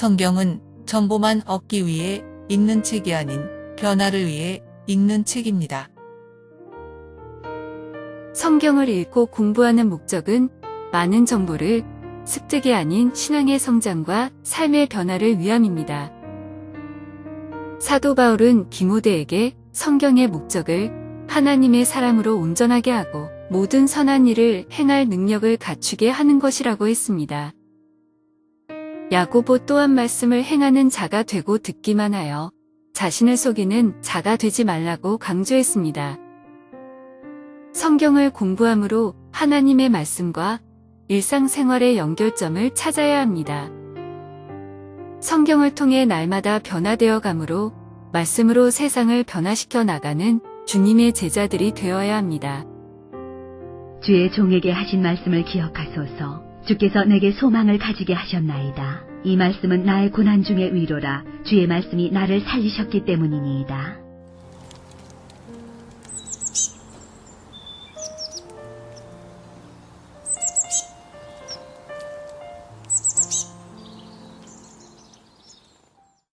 성경은 정보만 얻기 위해 읽는 책이 아닌 변화를 위해 읽는 책입니다. 성경을 읽고 공부하는 목적은 많은 정보를 습득이 아닌 신앙의 성장과 삶의 변화를 위함입니다. 사도 바울은 디모데에게 성경의 목적을 하나님의 사람으로 온전하게 하고 모든 선한 일을 행할 능력을 갖추게 하는 것이라고 했습니다. 야고보 또한 말씀을 행하는 자가 되고 듣기만 하여 자신을 속이는 자가 되지 말라고 강조했습니다. 성경을 공부함으로 하나님의 말씀과 일상생활의 연결점을 찾아야 합니다. 성경을 통해 날마다 변화되어 가므로 말씀으로 세상을 변화시켜 나가는 주님의 제자들이 되어야 합니다. 주의 종에게 하신 말씀을 기억하소서. 주께서 내게 소망을 가지게 하셨나이다. 이 말씀은 나의 고난 중의 위로라. 주의 말씀이 나를 살리셨기 때문이니이다.